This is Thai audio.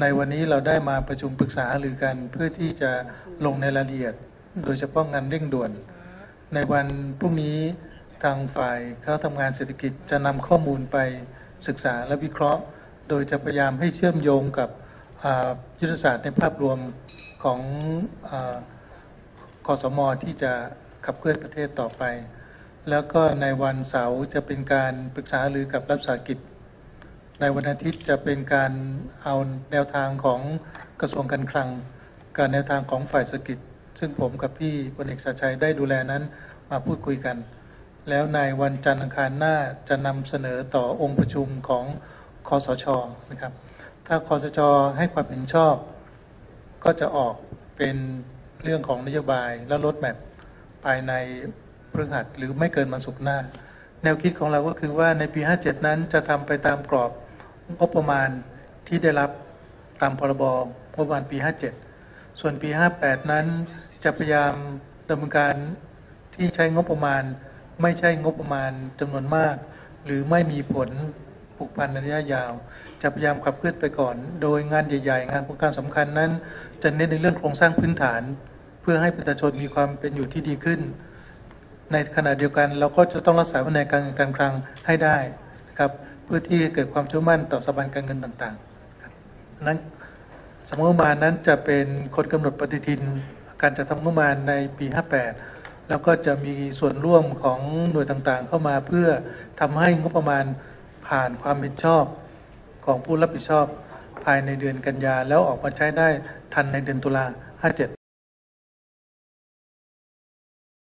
ในวันนี้เราได้มาประชุมปรึกษาหรือกันเพื่อที่จะลงในรายละเอียด โดยเฉพาะงานเร่งด่วน ในวันพรุ่งนี้ทางฝ่ายคณะทำงานเศรษฐกิจจะนำข้อมูลไปศึกษาและวิเคราะห์ โดยจะพยายามให้เชื่อมโยงกับยุทธศาสตร์ในภาพรวมของอสมที่จะขับเคลื่อนประเทศต่อไป แล้วก็ในวันเสาร์จะเป็นการปรึกษาหรือกับรัฐวิสาหกิจ ในวันอาทิตย์จะเป็นการเอาแนวทางของกระทรวงการคลัง การแนวทางของฝ่ายเศรษฐกิจ ซึ่งผมกับพี่พลเอกชาชัยได้ดูแลนั้นมาพูดคุยกัน แล้วในวันจันทร์อังคารหน้าจะนำเสนอต่อองค์ประชุมของคอสชนะครับ ถ้าคอสชให้ความเห็นชอบ ก็จะออกเป็นเรื่องของนโยบายและลดแมพภายในพฤหัสหรือไม่เกินวันศุกร์หน้า แนวคิดของเราก็คือว่าในปี 57 นั้นจะทำไปตามกรอบ งบประมาณที่ได้รับตามพรบงบประมาณปี 57 ส่วนปี 58 นั้นจะพยายามดำเนินการที่ใช้งบประมาณ ไม่ใช่งบประมาณจำนวนมาก หรือไม่มีผลผูกพันระยะยาว จะพยายามขับเคลื่อนไปก่อน โดยงานใหญ่ๆ งานโครงการสำคัญนั้น จะเน้นในเรื่องโครงสร้างพื้นฐาน เพื่อให้ประชาชนมีความเป็นอยู่ที่ดีขึ้น ในขณะเดียวกันเราก็จะต้องรักษาวินัยการเงินการคลังให้ได้นะครับ เพื่อที่เกิดความเชื่อมั่นต่อสถาบันการเงินต่างๆนั้นสำนักงบประมาณนั้นจะเป็นคนกำหนดปฏิทิน การจัดทำงบประมาณในปี 58 แล้วก็จะมีส่วนร่วมของหน่วยต่างๆ เข้ามาเพื่อทำให้งบประมาณผ่านความเห็นชอบของผู้รับผิดชอบภายในเดือนกันยาแล้วออกมาใช้ได้ทันในเดือนตุลา57